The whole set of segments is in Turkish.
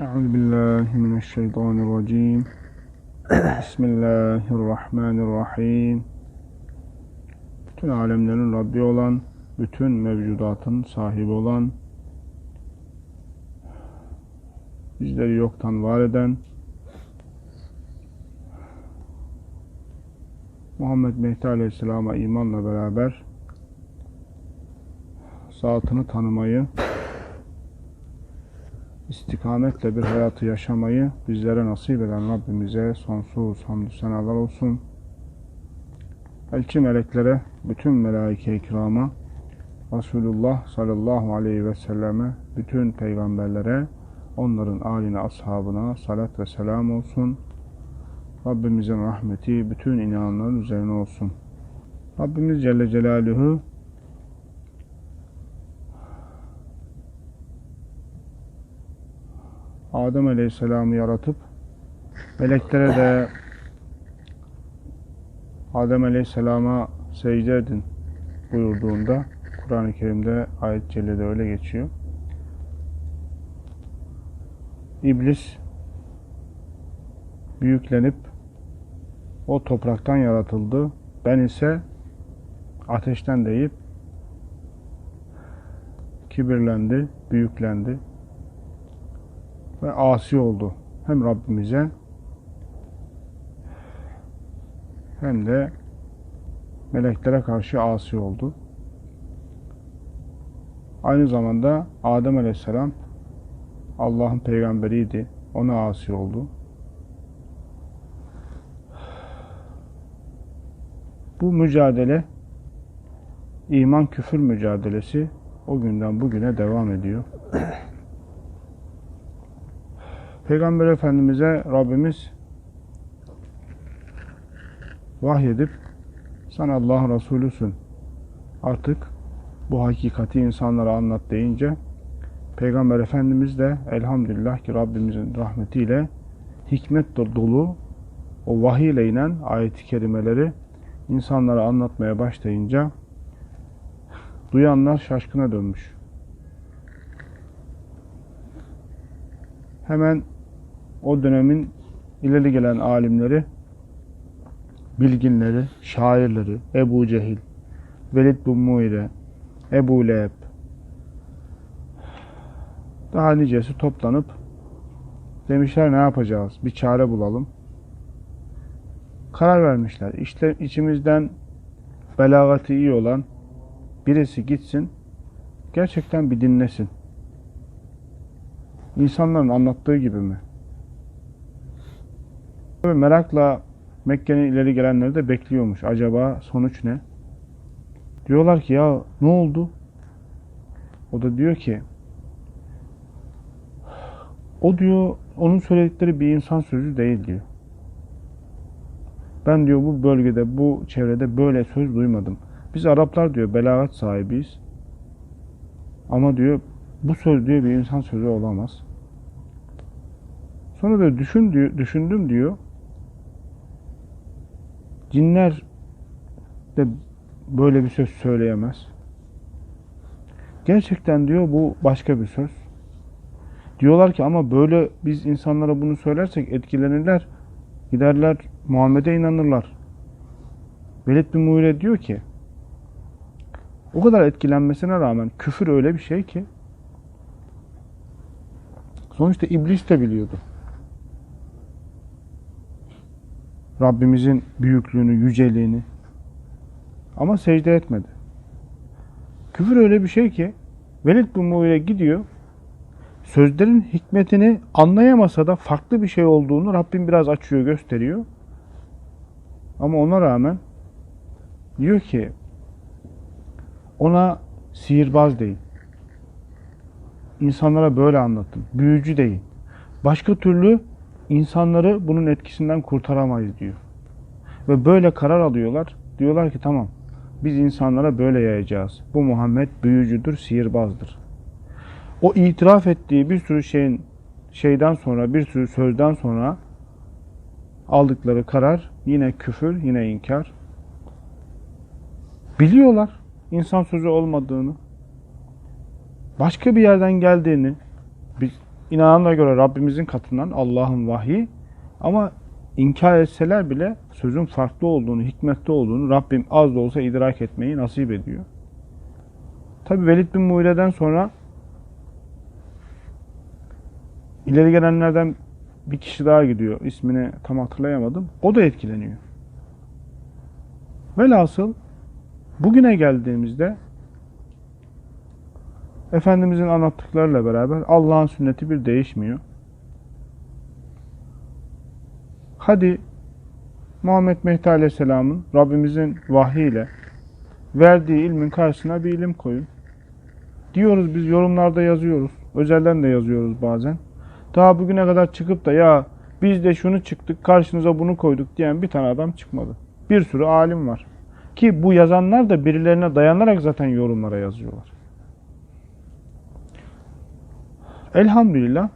أعوذ بالله من الشيطان الرجيم بسم الله الرحمن الرحيم Bütün alemlerin Rabbi olan, bütün mevcudatın sahibi olan, bizleri yoktan var eden, Muhammed Mehdi Aleyhisselam'a imanla beraber zatını tanımayı, istikametle bir hayatı yaşamayı bizlere nasip eden Rabbimize sonsuz hamdü senalar olsun. Elçi meleklere, bütün melaike-i kirama, Resulullah sallallahu aleyhi ve selleme, bütün peygamberlere, onların âline, ashabına salat ve selam olsun. Rabbimizin rahmeti bütün inananların üzerine olsun. Rabbimiz Celle Celaluhu Adem Aleyhisselam'ı yaratıp meleklere de Adem Aleyhisselam'a secde edin buyurduğunda Kur'an-ı Kerim'de ayet cellede öyle geçiyor. İblis büyüklenip o topraktan yaratıldı. Ben ise ateşten deyip kibirlendi, büyüklendi ve asi oldu. Hem Rabbimize hem de meleklere karşı asi oldu. Aynı zamanda Adem Aleyhisselam Allah'ın peygamberiydi. Ona asi oldu. Bu mücadele iman küfür mücadelesi o günden bugüne devam ediyor. Peygamber Efendimiz'e Rabbimiz vahyedip sen Allah'ın Resulüsün. Artık bu hakikati insanlara anlat deyince Peygamber Efendimiz de elhamdülillah ki Rabbimizin rahmetiyle hikmet dolu o vahiy inen ayet-i kerimeleri insanlara anlatmaya başlayınca duyanlar şaşkına dönmüş. Hemen o dönemin ileri gelen alimleri, bilginleri, şairleri, Ebu Cehil, Velid bin Muire, Ebu Leheb, daha nicesi toplanıp demişler ne yapacağız? Bir çare bulalım. Karar vermişler. İşte içimizden belagatı iyi olan birisi gitsin, gerçekten bir dinlesin. İnsanların anlattığı gibi mi? Ve merakla Mekke'nin ileri gelenleri de bekliyormuş. Acaba sonuç ne? Diyorlar ki ya ne oldu? O da diyor ki o diyor onun söyledikleri bir insan sözü değil diyor. Ben diyor bu bölgede, bu çevrede böyle söz duymadım. Biz Araplar diyor belagat sahibiyiz. Ama diyor bu söz diyor bir insan sözü olamaz. Sonra da düşün diyor, düşündüm diyor. Cinler de böyle bir söz söyleyemez. Gerçekten diyor bu başka bir söz. Diyorlar ki ama böyle biz insanlara bunu söylersek etkilenirler. Giderler Muhammed'e inanırlar. Velid bin Muire diyor ki o kadar etkilenmesine rağmen küfür öyle bir şey ki sonuçta iblis de biliyordu. Rabbimizin büyüklüğünü, yüceliğini ama secde etmedi. Küfür öyle bir şey ki Velid bin Muire gidiyor sözlerin hikmetini anlayamasa da farklı bir şey olduğunu Rabbim biraz açıyor, gösteriyor. Ama ona rağmen diyor ki ona sihirbaz değil. İnsanlara böyle anlatın. Büyücü değil. Başka türlü insanları bunun etkisinden kurtaramayız diyor. Ve böyle karar alıyorlar. Diyorlar ki tamam biz insanlara böyle yayacağız. Bu Muhammed büyücüdür, sihirbazdır. O itiraf ettiği bir sürü şeyin şeyden sonra, bir sürü sözden sonra aldıkları karar yine küfür, yine inkar. Biliyorlar insan sözü olmadığını. Başka bir yerden geldiğini, biz inananlara göre Rabbimizin katından Allah'ın vahyi ama inkar etseler bile sözün farklı olduğunu, hikmetli olduğunu Rabbim az da olsa idrak etmeyi nasip ediyor. Tabi Velid bin Muire'den sonra ileri gelenlerden bir kişi daha gidiyor. İsmini tam hatırlayamadım. O da etkileniyor. Velhasıl bugüne geldiğimizde Efendimizin anlattıklarıyla beraber Allah'ın sünneti bir değişmiyor. Hadi Muhammed Mehdi Aleyhisselam'ın Rabbimizin vahyiyle verdiği ilmin karşısına bir ilim koyun. Diyoruz biz yorumlarda yazıyoruz. Özelden de yazıyoruz bazen. Daha bugüne kadar çıkıp da ya biz de şunu çıktık karşınıza bunu koyduk diyen bir tane adam çıkmadı. Bir sürü alim var. Ki bu yazanlar da birilerine dayanarak zaten yorumlara yazıyorlar. Elhamdülillah.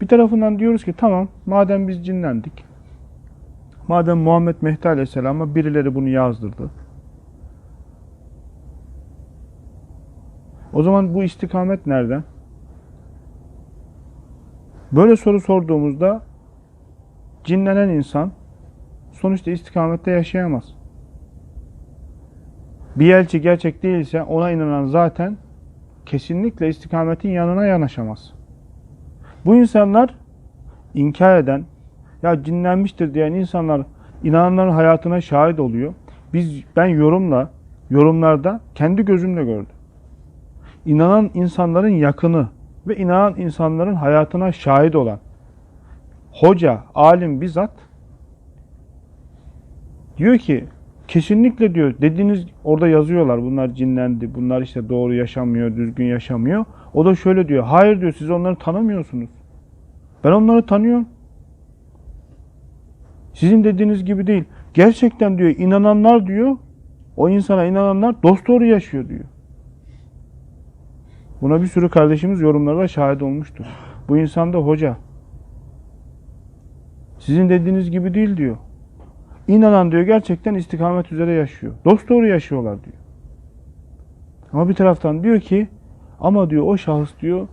Bir tarafından diyoruz ki tamam madem biz cinlendik. Madem Muhammed Mehdi Aleyhisselam'a birileri bunu yazdırdı. O zaman bu istikamet nereden? Böyle soru sorduğumuzda cinlenen insan sonuçta istikamette yaşayamaz. Bir elçi gerçek değilse ona inanan zaten kesinlikle istikametin yanına yanaşamaz. Bu insanlar inkar eden, ya cinlenmiştir diyen insanlar inananların hayatına şahit oluyor. Biz ben yorumla, yorumlarda kendi gözümle gördüm. İnanan insanların yakını ve inanan insanların hayatına şahit olan hoca, alim bizzat diyor ki kesinlikle diyor dediğiniz orada yazıyorlar bunlar cinlendi, bunlar işte doğru yaşamıyor, düzgün yaşamıyor. O da şöyle diyor, hayır diyor siz onları tanımıyorsunuz. Ben onları tanıyorum. Sizin dediğiniz gibi değil. Gerçekten diyor inananlar diyor, o insana inananlar dost doğru yaşıyor diyor. Buna bir sürü kardeşimiz yorumlarda şahit olmuştur. Bu insan da hoca. Sizin dediğiniz gibi değil diyor. İnanan diyor gerçekten istikamet üzere yaşıyor. Dost doğru yaşıyorlar diyor. Ama bir taraftan diyor ki ama diyor o şahıs diyor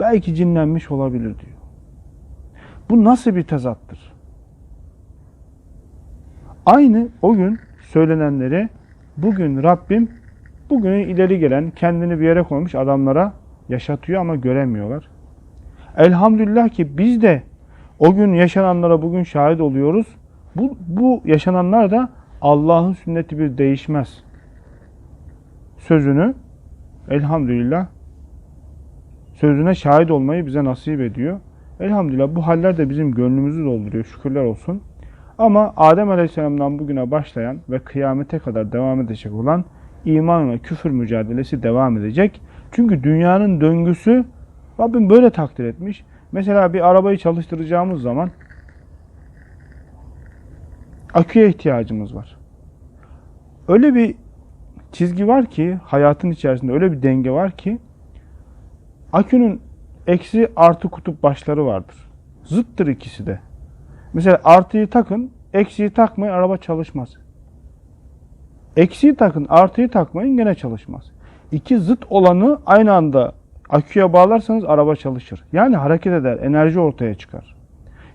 belki cinlenmiş olabilir diyor. Bu nasıl bir tezattır? Aynı o gün söylenenleri bugün Rabbim bugünü ileri gelen kendini bir yere koymuş adamlara yaşatıyor ama göremiyorlar. Elhamdülillah ki biz de o gün yaşananlara bugün şahit oluyoruz. Bu, bu yaşananlar da Allah'ın sünneti bir değişmez. Sözünü elhamdülillah sözüne şahit olmayı bize nasip ediyor. Elhamdülillah bu haller de bizim gönlümüzü dolduruyor. Şükürler olsun. Ama Adem Aleyhisselam'dan bugüne başlayan ve kıyamete kadar devam edecek olan iman ve küfür mücadelesi devam edecek. Çünkü dünyanın döngüsü Rabbim böyle takdir etmiş. Mesela bir arabayı çalıştıracağımız zaman aküye ihtiyacımız var. Öyle bir çizgi var ki hayatın içerisinde öyle bir denge var ki akünün eksi artı kutup başları vardır. Zıttır ikisi de. Mesela artıyı takın, eksiyi takmayın araba çalışmaz. Eksiyi takın, artıyı takmayın gene çalışmaz. İki zıt olanı aynı anda aküye bağlarsanız araba çalışır. Yani hareket eder, enerji ortaya çıkar.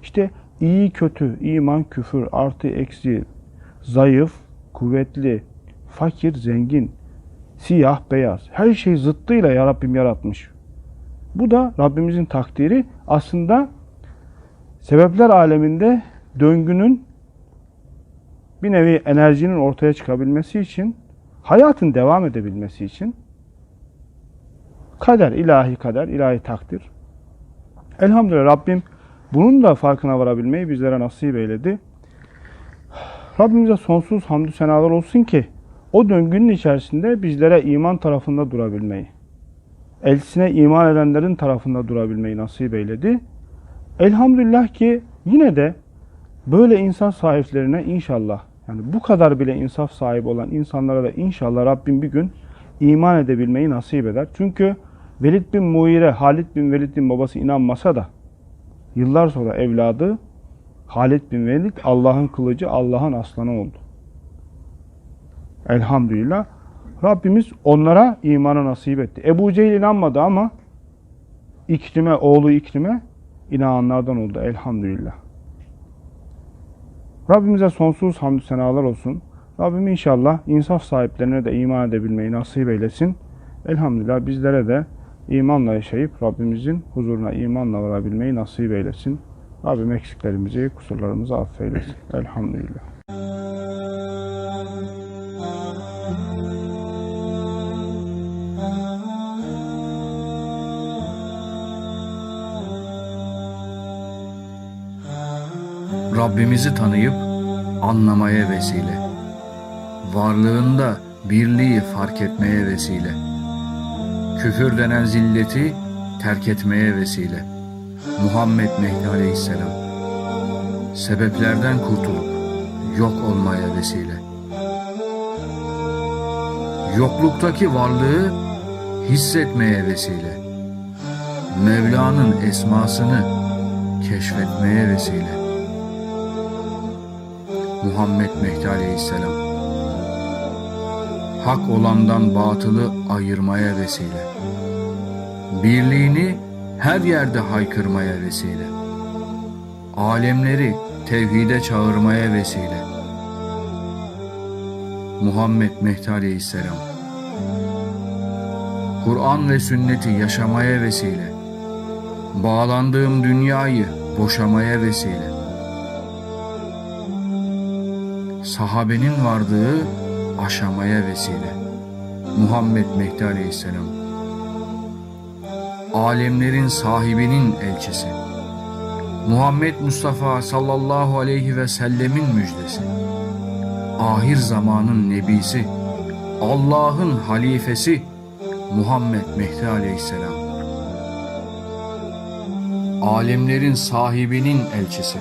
İşte iyi kötü, iman küfür, artı eksi, zayıf, kuvvetli, fakir, zengin, siyah, beyaz. Her şey zıttıyla ya Rabbim yaratmış. Bu da Rabbimizin takdiri aslında sebepler aleminde döngünün bir nevi enerjinin ortaya çıkabilmesi için, hayatın devam edebilmesi için kader, ilahi kader, ilahi takdir. Elhamdülillah Rabbim bunun da farkına varabilmeyi bizlere nasip eyledi. Rabbimize sonsuz hamdü senalar olsun ki o döngünün içerisinde bizlere iman tarafında durabilmeyi, elçisine iman edenlerin tarafında durabilmeyi nasip eyledi. Elhamdülillah ki yine de böyle insan sahiplerine inşallah yani bu kadar bile insaf sahibi olan insanlara da inşallah Rabbim bir gün iman edebilmeyi nasip eder. Çünkü Velid bin Muire, Halid bin Velid'in babası inanmasa da yıllar sonra evladı Halid bin Velid Allah'ın kılıcı, Allah'ın aslanı oldu. Elhamdülillah. Rabbimiz onlara imanı nasip etti. Ebu Cehil inanmadı ama İkrime, oğlu İkrime inananlardan oldu elhamdülillah. Rabbimize sonsuz hamdü senalar olsun. Rabbim inşallah insaf sahiplerine de iman edebilmeyi nasip eylesin. Elhamdülillah bizlere de imanla yaşayıp Rabbimizin huzuruna imanla varabilmeyi nasip eylesin. Rabbim eksiklerimizi, kusurlarımızı affeylesin. Elhamdülillah. Rabbimizi tanıyıp anlamaya vesile. Varlığında birliği fark etmeye vesile. Küfür denen zilleti terk etmeye vesile. Muhammed Mehdi Aleyhisselam. Sebeplerden kurtulup yok olmaya vesile. Yokluktaki varlığı hissetmeye vesile. Mevla'nın esmasını keşfetmeye vesile. Muhammed Mehdi Aleyhisselam Hak olandan batılı ayırmaya vesile. Birliğini her yerde haykırmaya vesile. Alemleri tevhide çağırmaya vesile. Muhammed Mehdi Aleyhisselam. Kur'an ve sünneti yaşamaya vesile. Bağlandığım dünyayı boşamaya vesile. Sahabenin vardığı aşamaya vesile. Muhammed Mehdi Aleyhisselam. Alemlerin sahibinin elçisi. Muhammed Mustafa sallallahu aleyhi ve sellemin müjdesi. Ahir zamanın nebisi. Allah'ın halifesi Muhammed Mehdi Aleyhisselam. Alemlerin sahibinin elçisi.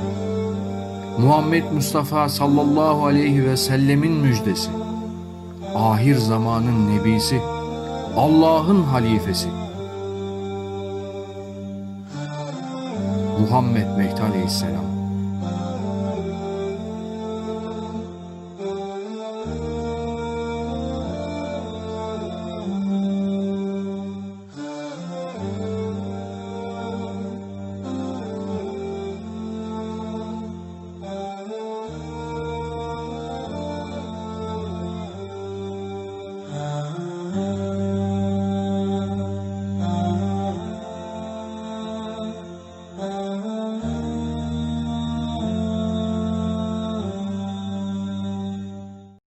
Muhammed Mustafa sallallahu aleyhi ve sellemin müjdesi. Ahir zamanın nebisi, Allah'ın halifesi. Muhammed Mehdi aleyhisselam.